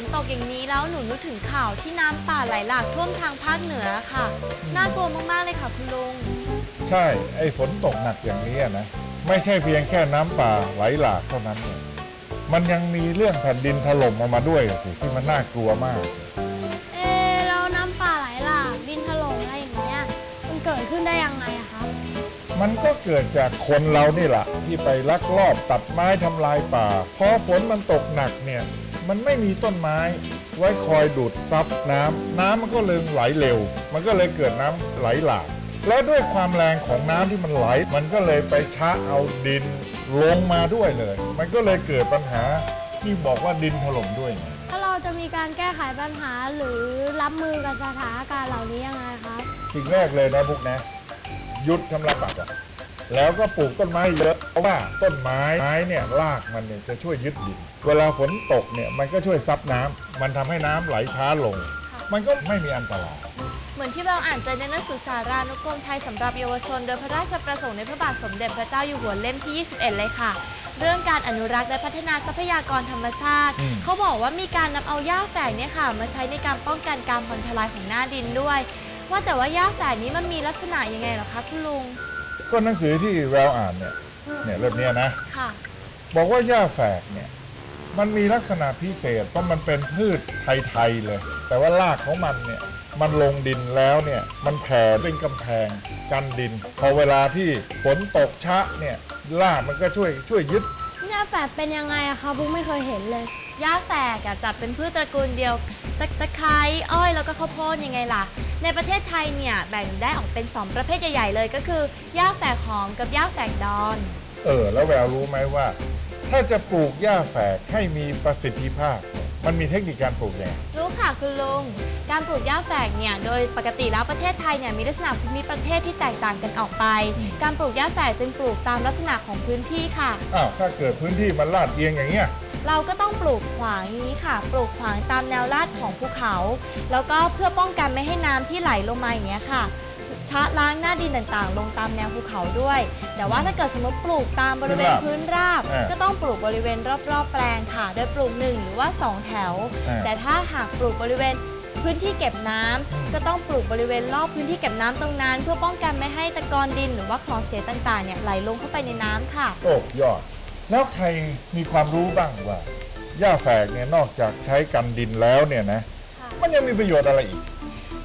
นตกอย่างนี้แล้วหนูนึกถึงข่าวที่น้ำป่าไหลหลากท่วมทางภาคเหนือค่ะ น่ากลัวมากๆเลยค่ะคุณลุง ใช่ ไอ้ฝนตกหนักอย่างนี้นะ ไม่ใช่เพียงแค่น้ำป่าไหลหลากเท่านั้นเนี่ยมันยังมีเรื่องแผ่นดินถล่มออกมาด้วยสิที่มันน่ากลัวมาก มันก็เกิดจากคนเรานี่แหละที่ไปลักลอบตัดไม้ทำลายป่า พอฝนมันตกหนักเนี่ยมันไม่มีต้นไม้ ไว้คอยดูดซับน้ำน้ำมันก็เลยไหลเร็ว มันก็เลยเกิดน้ำไหลหลากและด้วยความแรงของน้ำที่มันไหล มันก็เลยไปชะเอาดินลงมาด้วยเลย มันก็เลยเกิดปัญหาที่บอกว่าดินถล่มด้วยไงถ้าเราจะมีการแก้ไขปัญหาหรือรับมือกับสถานการณ์เหล่านี้ยังไงครับ สิ่งแรกเลยนะพวกนะห ยุดทำลายป่าก่อนแล้วก็ปลูกต้นไม้เยอะเพราะว่าต้นไม้ไม้เนี่ยรากมันเนี่ยจะช่วยยึดดิน เวลาฝนตกเนี่ยมันก็ช่วยซับน้ำมันทำให้น้ำไหลช้าลง มันก็ไม่มีอันตราย เหมือนที่เราอ่านเจอในหนังสือสารานุกรมไทยสำหรับเยาวชน โดยพระราชประสงค์ในพระบาทสมเด็จพระเจ้าอยู่หัวเล่มที่ 21 เลยค่ะ เรื่องการอนุรักษ์และพัฒนาทรัพยากรธรรมชาติ อืม เขาบอกว่ามีการนำเอาหญ้าแฝกเนี่ยค่ะ มาใช้ในการป้องกันการพังทลายของหน้าดินด้วย ว่าแต่ว่าหญ้าแฝกนี้มันมีลักษณะยังไงเหรอคะคุณลุง ก็หนังสือที่แววอ่านเนี่ยเนี่ยเล่มเนี้ยนะ ค่ะ บอกว่าหญ้าแฝกเนี่ย มันมีลักษณะพิเศษเพราะมันเป็นพืชไทยๆเลย แต่ว่ารากของมันเนี่ย มันลงดินแล้วเนี่ย มันแผ่เป็นกำแพงกันดิน พอเวลาที่ฝนตกชะเนี่ยรากมันก็ช่วยช่วยยึดเนี่ยแปดเป็นยังไงอะครับบุ๊กไม่เคยเห็นเลยหญ้าแฝกอะจัดเป็นพืชตระกูลเดียวตะตะไคร้อ้อยแล้วก็ข้าวโพดยังไงล่ะ ในประเทศไทยเนี่ยแบ่งได้ออกเป็น 2 ประเภทใหญ่ ๆ เลยก็คือหญ้าแฝกหอมกับหญ้าแฝกดอน เออ แล้วแววรู้ไหมว่า ถ้าจะปลูกหญ้าแฝกให้มีประสิทธิภาพ มันมีเทคนิคการปลูกยังไงรู้ค่ะคุณลุง การปลูกหญ้าแฝกเนี่ยโดยปกติแล้วประเทศไทยเนี่ยมีลักษณะภูมิประเทศที่แตกต่างกันออกไป การปลูกหญ้าแฝกจึงปลูกตามลักษณะของพื้นที่ค่ะ อ้าวถ้าเกิดพื้นที่มันลาดเอียงอย่างเงี้ย เราก็ต้องปลูกขวางอย่างนี้ค่ะ ปลูกขวางตามแนวลาดของภูเขา แล้วก็เพื่อป้องกันไม่ให้น้ำที่ไหลลงมาอย่างเงี้ยค่ะชะล้างหน้าดินต่างๆ ลงตามแนวภูเขาด้วย แต่ว่าถ้าเกิดสมมติปลูกตามบริเวณพื้นราบอ่าก็ต้องปลูกบริเวณรอบๆ แปลงค่ะ โดยปลูกหนึ่งหรือว่าสองแถวอ่าแต่ถ้าหากปลูกบริเวณพื้นที่เก็บน้ำอืมก็ต้องปลูกบริเวณรอบพื้นที่เก็บน้ำตรงนั้น เพื่อป้องกันไม่ให้ตะกอนดินหรือว่าของเสียต่างๆเนี่ยไหลลงเข้าไปในน้ำค่ะ โอ้ยอด แล้วใครมีความรู้บ้างว่าหญ้าแฝกเนี่ยนอกจากใช้กันดินแล้วเนี่ยนะค่ะมันยังมีประโยชน์อะไรอีก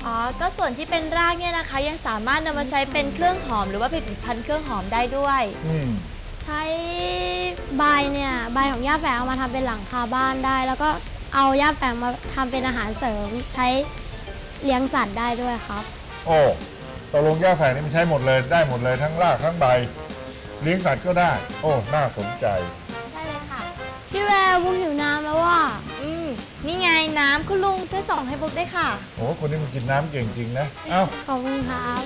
อ๋อ ก็ส่วนที่เป็นรากเนี่ยนะคะ ยังสามารถนำมาใช้เป็นเครื่องหอมหรือว่าผลิตภัณฑ์เครื่องหอมได้ด้วย อืมใช้ใบเนี่ยใบของหญ้าแฝกเอามาทำเป็นหลังคาบ้านได้ แล้วก็เอาหญ้าแฝกมาทำเป็นอาหารเสริม ใช้เลี้ยงสัตว์ได้ด้วยครับ โอ้ตกลงหญ้าแฝกนี่มันใช้หมดเลยได้หมดเลยทั้งรากทั้งใบ เลี้ยงสัตว์ก็ได้ โอ้ น่าสนใจ ได้เลยค่ะ พี่แววบุ๊กหิวน้ำแล้วว่า อืมนี่ไงน้ำคุณลุงช่วยส่งให้บุ๊กได้วยค่ะ โอ้คนนี้มันกินน้ำเก่งจริงนะ เอ้า ขอบคุณครับ